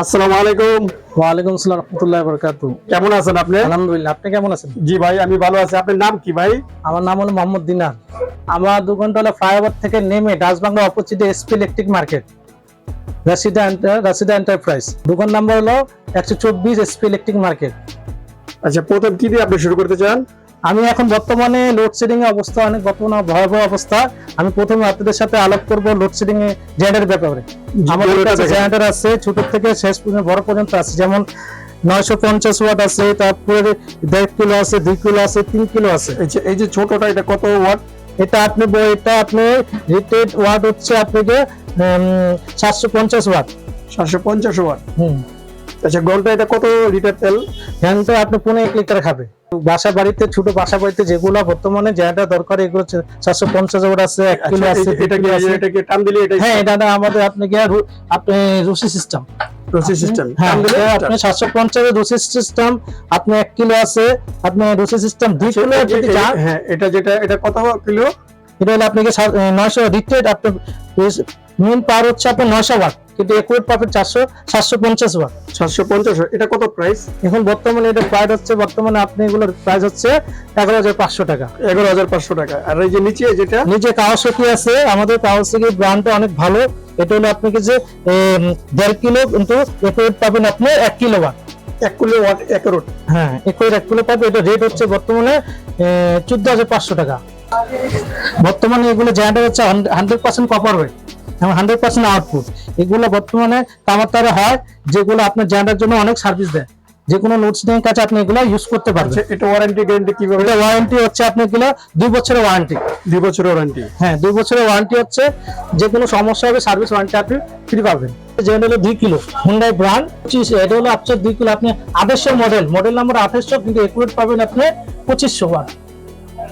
আসসালামু আলাইকুম। ওয়ালাইকুম আসসালাম রহমতুল্লাহ বরকাতু। কেমন আছেন আপনি? আলহামদুলিল্লাহ আপনি কেমন আছেন? জি ভাই আমি ভালো আছি। আপনার নাম কি ভাই? আমার নাম হলো মোহাম্মদ দিনার আমার দোকান হলো ফ্লাইওভার থেকে নেমে ডাচ বাংলা অপোজিটে SP electric market Rashida enterprise. দোকান নাম্বার হলো একশো চব্বিশ এসপি ইলেকট্রিক মার্কেট। আচ্ছা প্রথম কি দিয়ে আপনি শুরু করতে চান? আমি এখন বর্তমানে লোডশেডিং এর অবস্থা অনেক বর্তমানে ভয়াবহ অবস্থা। আমি প্রথমে আপনাদের সাথে আলাপ করব লোডশেডিং এ জেনারের ব্যাপারে। আমাদের কাছে। জেনারেটর আছে ছোট থেকে শেষ পর্যন্ত বড় পর্যন্ত আছে। যেমন নয়শো পঞ্চাশ ওয়াট আছে তারপরে দেড় কিলো আছে দুই কিলো আছে তিন কিলো আছে। এই যে- ছোটটা এটা কত ওয়াট? এটা আপনি এটা আপনি রেটেড ওয়াট হচ্ছে আপনাকে সাতশো পঞ্চাশ ওয়াট। সাতশো পঞ্চাশ ওয়াট? হুম। আচ্ছা ঘণ্টা এটা কত লিটার তেল? ফ্যানটা আপনি পনেরো এক লিটার খাবে। বাসা বাড়িতে ছোট বাসা বাড়িতে যেগুলো বর্তমানে যেটা দরকার এগুলো সাতশো পঞ্চাশ ওয়াট আছে এক কিলো আচ্ছা, আছে টান দিলে হ্যাঁ এটা আমাদের আপনি কি আপনি রুসি সিস্টেম রসি সিস্টেম হ্যাঁ আপনি সাতশো পঞ্চাশ রুসি সিস্টেম আপনি এক কিলো আছে আপনি রুসি সিস্টেম দুই কিলো যদি এই- হ্যাঁ এটা যেটা এটা কত কিলো? এটা হলে আপনাকে নয়শো রিটেড আপনার মেন পাওয়ার হচ্ছে আপনার নয়শো ওয়াট কিন্তু একুয়েট পাবেন চারশো সাতশো পঞ্চাশ ওয়াট সাতশো পঞ্চাশ এটা কত প্রাইস এখন বর্তমানে এটা প্রাইস হচ্ছে বর্তমানে আপনি এগুলোর প্রাইস হচ্ছে এগারো হাজার পাঁচশো টাকা। এগারো হাজার পাঁচশো টাকা। আর এই যে নিচে যেটা? নিজে কাওয়াসাকি আছে আমাদের কাওয়াসাকি ব্র্যান্ডটা অনেক ভালো। এটা হলো আপনাকে যে দেড় কিলো কিন্তু একুয়েট পাবেন আপনি এক কিলো ওয়াট এক কিলো ওয়াট এক রোড। হ্যাঁ একুয়েট এক কিলো পাবে এটা রেট হচ্ছে বর্তমানে চোদ্দ হাজার পাঁচশো টাকা। বর্তমানে এগুলো জেনারেটর হচ্ছে hundred percent copper weight hundred percent output এগুলো বর্তমানে তামার তারে হয় যেগুলো আপনার জেনারেটর জন্য অনেক সার্ভিস দেয়। যে কোনো লোডশেডিং কাছে আপনি এগুলো ইউজ করতে পারবেন। আচ্ছা এটা ওয়ারেন্টি গ্যারান্টি কীভাবে? এটা ওয়ারেন্টি হচ্ছে আপনি এগুলো দুই বছরের ওয়ারেন্টি দুই বছরের ওয়ারেন্টি হ্যাঁ দুই বছরের ওয়ারেন্টি হচ্ছে যে কোনো সমস্যা হবে সার্ভিস ওয়ারেন্টি আপনি ফ্রি পাবেন। যেটা হলো দুই কিলো হুন্ডাই ব্র্যান্ড পঁচিশ এটা হলো আপনার দুই কিলো আপনি আঠাশশো মডেল মডেল নাম্বার আঠাশশো কিন্তু একুরেট পাবেন আপনি পঁচিশশো ওয়াট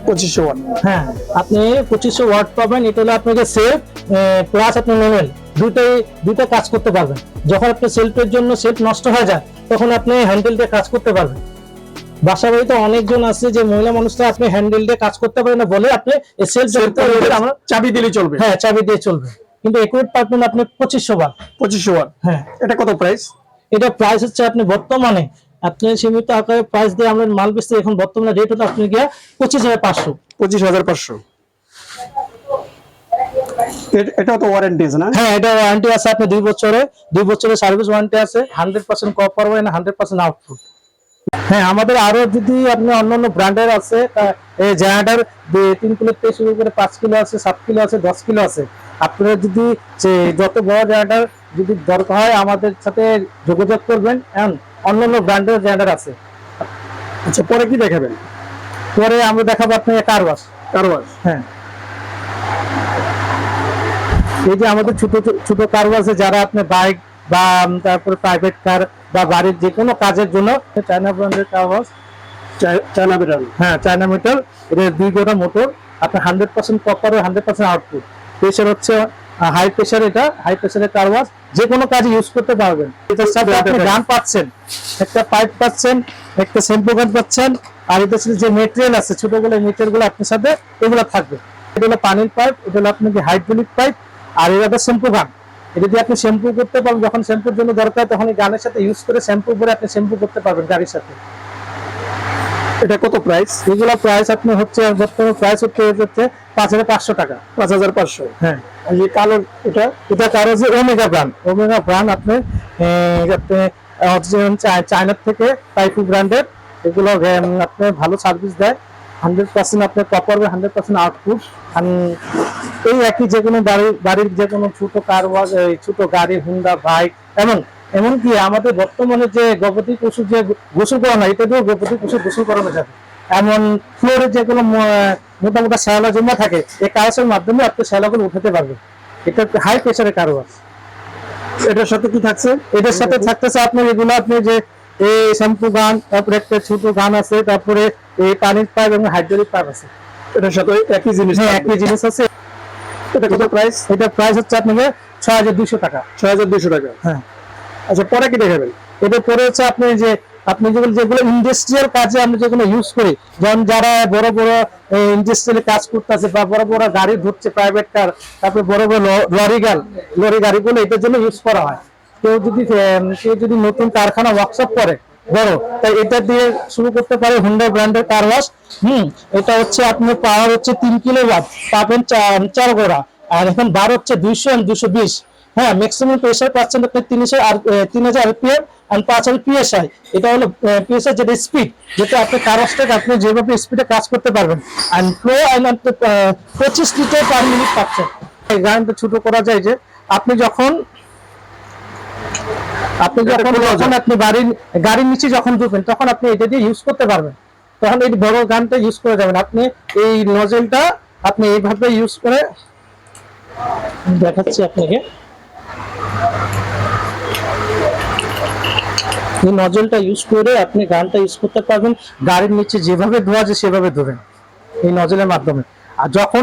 পঁচিশশো ওয়াট। হ্যাঁ আপনি পঁচিশশো ওয়াট পাবেন এটা হলো আপনাকে সেফ প্লাস আপনি নেবেন। দুটাই দুটা কাজ করতে পারবেন। যখন আপনি সেলফের জন্য সেলফ নষ্ট হয়ে যায় তখন আপনি হ্যান্ডেল দিয়ে কাজ করতে পারবেন। বাসা বাড়িতে অনেকজন আছে যে মহিলা মানুষরা আপনি হ্যান্ডেল দিয়ে কাজ করতে পারেন না বলে আপনি সেলফ আমরা চাবি দিলে চলবে। হ্যাঁ চাবি দিয়ে চলবে। কিন্তু একুরেট পাবেন আপনি পঁচিশশো বার পঁচিশশো ওয়াট। হ্যাঁ। এটা কত প্রাইস এটা প্রাইস হচ্ছে আপনি বর্তমানে আপনি সীমিত আকারে প্রাইস দিয়ে আমরা মাল বেচতে এখন বর্তমানে রেট হলো আপনি গিয়ে পঁচিশ হাজার পাঁচশো। পঁচিশ হাজার পাঁচশো। এটা তো ওয়ারেন্টি আছে না? হ্যাঁ এটা ওয়ারেন্টি আছে আপনি দুই বছরে দুই বছরের সার্ভিস ওয়ারেন্টি আছে hundred percent copper one hundred percent output হ্যাঁ আমাদের আরও যদি আপনি অন্যান্য ব্র্যান্ডের আছে জেনারেটর তিন কিলো থেকে শুরু করে পাঁচ কিলো আছে সাত কিলো আছে দশ কিলো আছে আপনারা যদি যে যত বড় জেনারেটর যদি দরকার হয় আমাদের সাথে যোগাযোগ করবেন and অন্যান্য ব্র্যান্ডের জেনারেটর আছে। আচ্ছা পরে কি দেখাবেন? পরে আমরা দেখাবো আপনি কারবাস কারবার হ্যাঁ। এই যে আমাদের ছোট ছোট কারও আছে যারা আপনি বাইক বা তারপরে প্রাইভেট কার বা বাড়ির যে কোনো কাজের জন্য চায়না ব্র্যান্ডের কাগজ চায়না বেরান হ্যাঁ চায়না মিটার এটা দুই গোটা মোটর আপনার hundred percent copper hundred percent output pressure হচ্ছে হাই প্রেশার এটা হাই প্রেশারের কারওয়াজ যে কোনো কাজে ইউজ করতে পারবেন। এটার সাথে আপনি গান পাচ্ছেন একটা পাইপ পাচ্ছেন একটা শ্যাম্পু গান পাচ্ছেন আর এটার সাথে যে মেটেরিয়াল আছে ছোট ছোটগুলো মেটেরিয়ালগুলো আপনার সাথে এগুলো থাকবে। এটা হলো পানির পাইপ এটা হলো আপনাকে হাইড্রোলিক পাইপ আর এর হলো শ্যাম্পু গান এটা দিয়ে আপনি শ্যাম্পু করতে পারবেন যখন শ্যাম্পুর জন্য দরকার তখন এই গানের সাথে ইউজ করে শ্যাম্পু করে আপনি শ্যাম্পু করতে পারবেন গাড়ির সাথে। এটা কত প্রাইস এগুলো প্রাইস আপনি হচ্ছে বর্তমানে প্রাইস হচ্ছে হচ্ছে পাঁচ হাজার পাঁচশো টাকা। পাঁচ হাজার পাঁচশো। হ্যাঁ। এই কালো এটা? এটা কারও যে ওমেগা ব্র্যান্ড ওমেগা ব্র্যান্ড আপনি অরিজিনাল চায়নার থেকে টাইপু ব্র্যান্ডের এগুলো আপনি ভালো সার্ভিস দেয়। হান্ড্রেড পার্সেন্ট আপনার কপার হান্ড্রেড পার্সেন্ট আউটপুট এই একই যে কোনো বাড়ির বাড়ির যে কোনো ছোটো কার এই ছোট গাড়ি হুন্ডা বাইক এমন এমনকি আমাদের বর্তমানে যে গবাদি পশু যে গোসল করানো এটা দিয়েও গবাদি পশু গোসল করানো যাবে। এমন ফ্লোরে যেগুলো ম- মোটা মোটা শ্যাওলা জমা থাকে এই কাগজের মাধ্যমে আপনি শ্যাওলাগুলো উঠাতে পারবেন। এটা হাই প্রেশারের কারবার। এটার সাথে কি থাকছে? এটার সাথে থাকতেছে আপনার এগুলো আপনি যে এই শ্যাম্পু গান তারপরে একটা ছোট গান আছে তারপরে এই পানির পাইপ এবং হাইড্রোলিক পাইপ আছে। এটার সাথে একই জিনিস হ্যাঁ একই জিনিস আছে। এটা কত প্রাইস এটা প্রাইস হচ্ছে আপনাকে ছয় হাজার দুইশো টাকা। ছয় হাজার দুশো টাকা। হ্যাঁ। আচ্ছা পরে কি দেখাবেন? এটা পরে হচ্ছে আপনি যে, আপনি যেগুলো যেগুলো ইন্ডাস্ট্রিয়াল কাজে আমরা যেগুলো ইউজ করি, যেমন যারা বড় বড় ইন্ডাস্ট্রিয়াল কাজ করতেছে বা বড় বড় গাড়ি ধরছে প্রাইভেট কার তারপরে বড় বড় লরি গাল লরি গাড়িগুলো এটার জন্য ইউজ করা হয়। কেউ যদি কেউ যদি নতুন কারখানা ওয়ার্কশপ করে, বড় তাই এটা দিয়ে শুরু করতে পারে হুন্ডা ব্র্যান্ডের কার ওয়াশ হুম, এটা হচ্ছে আপনার পাওয়ার হচ্ছে তিন কিলো ওয়াট পাবেন চার গোড়া। আর এখন বার হচ্ছে দুইশো দুশো বিশ। হ্যাঁ ম্যাক্সিমাম প্রেশার পাচ্ছেন আপনি তিনশো আর তিন হাজার আরপিএম আর পাঁচ হাজার পিএসআই এটা হলো পিএসআই যেটা স্পিড যেটা আপনি কারসটাকে আপনি যেভাবে স্পিডে কাজ করতে পারবেন। আর ফ্লো পঁচিশ লিটার পার মিনিট পাচ্ছেন। এই গানটা ছোট করা যায় যে আপনি যখন আপনি যখন যখন আপনি বাড়ির গাড়ির নিচে যখন ঢুকবেন তখন আপনি এটা দিয়ে ইউজ করতে পারবেন। তখন এই বড় গানটা ইউজ করে যাবেন। আপনি এই নজেলটা আপনি এইভাবে ইউজ করে দেখাচ্ছি আপনাকে। এই নজলটা ইউজ করে আপনি গানটা ইউজ করতে পারবেন। গাড়ির নিচে যেভাবে ধোয়া যায় সেভাবে ধোবেন এই নজলের মাধ্যমে। আর যখন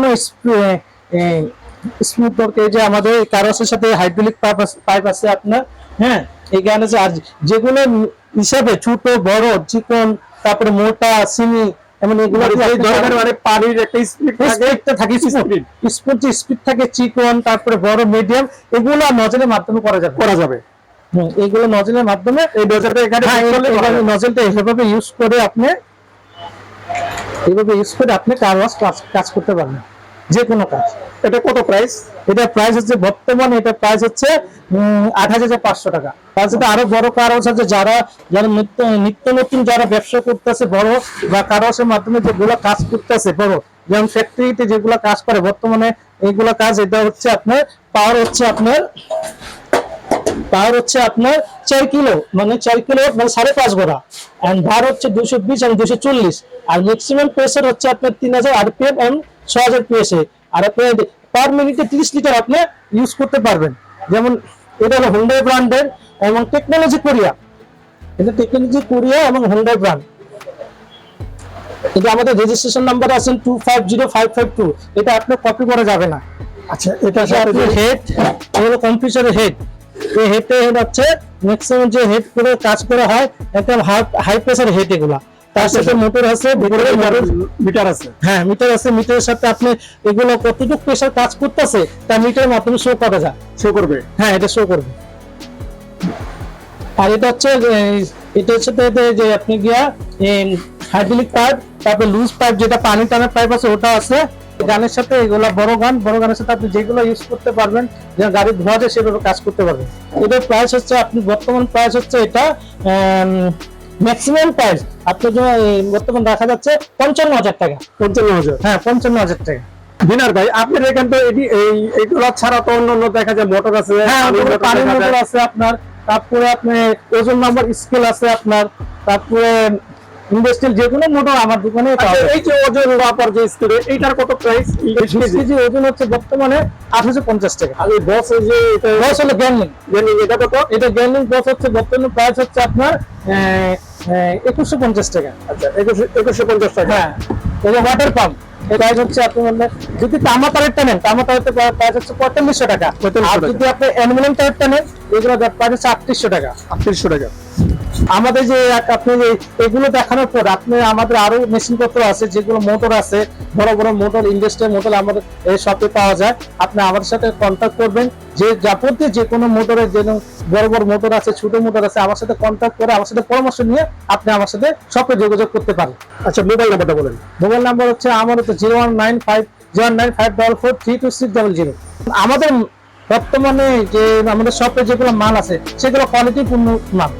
স্মুথ করতে যে আমাদের কারসের সাথে হাইড্রোলিক পাইপ পাইপ আছে আপনার হ্যাঁ? এই গান আছে। আর যেগুলো হিসাবে ছোট বড় চিকন তারপরে মোটা সিমি এমন এগুলো মানে মানে পানির একটা স্পিড থাকে। স্পিড স্পিড যে স্পিড থাকে চিকন তারপরে বড় মিডিয়াম এগুলো নজলের মাধ্যমে করা যাবে। করা যাবে। এইগুলো নজলের মাধ্যমে এই ডোজারটা এখানে। নজলটা এইভাবে ইউজ করে আপনি এইভাবে ইউজ করে আপনি কার ওয়াশ কাজ করতে পারবেন। যে কোনো কাজ। এটা কত প্রাইস এটা প্রাইস হচ্ছে বর্তমানে এটা প্রাইস হচ্ছে আট হাজার পাঁচশো টাকা। সাথে আরও বড় কার হাউস আছে যারা যারা নিত্য নিত্য নতুন যারা ব্যবসা করতেছে বড় বা কার হাউসের মাধ্যমে যেগুলো কাজ করতেছে বড় যেমন ফ্যাক্টরিতে যেগুলো কাজ করে বর্তমানে এইগুলো কাজ এটা হচ্ছে আপনার পাওয়ার হচ্ছে আপনার পাওয়ার হচ্ছে আপনার চার কিলো মানে চার কিলো মানে সাড়ে পাঁচ গোড়া। এন্ড ভার হচ্ছে দুশো বিশ এন্ড দুশো চল্লিশ। আর ম্যাক্সিমাম প্রেসার হচ্ছে আপনার তিন হাজার আরপিএম এন্ড ছ হাজার পিএসএ আর আপনার পার মিনিটে তিরিশ লিটার আপনি ইউজ করতে পারবেন। যেমন এটা হলো হুন্ডাই ব্র্যান্ডের এবং টেকনোলজি কোরিয়া এটা টেকনোলজি কোরিয়া এবং হুন্ডাই ব্র্যান্ড এটা আমাদের রেজিস্ট্রেশন নাম্বার আছেন two five zero five five two এটা আপনার কপি করা যাবে না। আচ্ছা এটা হেড এটা হলো কম্পিউটারের হেড এই হেডটা হেড হচ্ছে ম্যাক্সিমাম যে হেড করে কাজ করা হয় একদম হাই প্রেসার হেড এগুলা। তার সাথে মোটর আছে ভিতরে মিটার আছে। হ্যাঁ মিটার আছে মিটারের সাথে আপনি এগুলো কতটুকু প্রেসার কাজ করতেছে তা মিটারের মাধ্যমে শো করা যায়। শো করবে? হ্যাঁ এটা শো করবে। আর এটা হচ্ছে এটা হচ্ছে যে আপনি গিয়া হাইড্রোলিক পাইপ তারপরে লুজ পাইপ যেটা পানি টানার পাইপ আছে ওটা আছে গানের সাথে এগুলা বড় গান বড় গানের সাথে আপনি যেগুলো ইউজ করতে পারবেন যে গাড়ি ধোয়া যায় সেভাবে কাজ করতে পারবেন। এটার প্রাইস হচ্ছে আপনি বর্তমান প্রাইস হচ্ছে এটা ম্যাক্সিমাম প্রাইস আপনার জন্য বর্তমান দেখা যাচ্ছে পঞ্চান্ন হাজার টাকা। পঞ্চান্ন হাজার। হ্যাঁ পঞ্চান্ন হাজার টাকা। দিনার ভাই আপনার এখান তো এটি এই এইগুলা ছাড়া তো অন্য অন্য দেখা যায় মোটর আছে হ্যাঁ পানির মোটর। আছে আপনার তারপরে আপনি ওজন নাম্বার স্কেল আছে আপনার তারপরে ইন্ডাস্ট্রিয়াল যে কোনো মোটর আমার দোকানে আচ্ছা, এই যে ওজন রাপার যে স্পিডে এইটার কত প্রাইস কেজি ওজন হচ্ছে বর্তমানে আঠারোশো পঞ্চাশ টাকা। আর এই বস যে এটা বস হলো গ্যানলিং জানি এটা কত? এটা গ্যানলিং বস হচ্ছে বর্তমানে প্রাইস হচ্ছে আপনার একুশশো পঞ্চাশ টাকা। আচ্ছা একুশশো একুশশো পঞ্চাশ টাকা। হ্যাঁ এটা ওয়াটার পাম্প প্রাইস হচ্ছে আপনি বললে যদি তামা তারেরটা নেন তামা তারেরটা প্রাইস হচ্ছে পঁয়তাল্লিশশো টাকা। 4500 আর যদি আপনি অ্যালুমিনিয়াম তারেরটা নেন এগুলো প্রাইস হচ্ছে আটত্রিশশো টাকা। আটত্রিশশো টাকা। আমাদের যে এক- আপনি এগুলো দেখানোর পর আপনি আমাদের আরও মেশিন পত্র আছে যেগুলো মোটর আছে বড় বড় মোটর ইন্ডাস্ট্রিয়াল মোটর আমাদের এই শপে পাওয়া যায়। আপনি আমাদের সাথে কন্ট্যাক্ট করবেন। যে যাবতীয় যে কোনো মোটরের যে বড় বড় মোটর আছে ছোট মোটর আছে আমার সাথে কন্ট্যাক্ট করে আমার সাথে পরামর্শ নিয়ে আপনি আমার সাথে শপে যোগাযোগ করতে পারেন। আচ্ছা মোবাইল নাম্বারটা বলেন। মোবাইল নাম্বার হচ্ছে আমার হচ্ছে zero one nine five zero nine five double four three two six double zero আমাদের বর্তমানে যে আমাদের শপে যেগুলো মাল আছে সেগুলো কোয়ালিটিপূর্ণ মাল।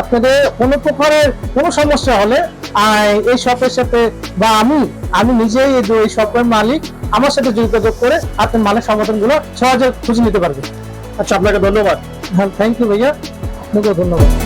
আপনাদের কোনো প্রকারের কোনো সমস্যা হলে এই শপের সাথে বা আমি আমি নিজেই এই শপের মালিক আমার সাথে যোগাযোগ করে আপনার মালের সমাধানগুলো সহজে খুঁজে নিতে পারবেন আচ্ছা আপনাকে ধন্যবাদ। হ্যাঁ থ্যাংক ইউ ভাইয়া। আপনাকে ধন্যবাদ।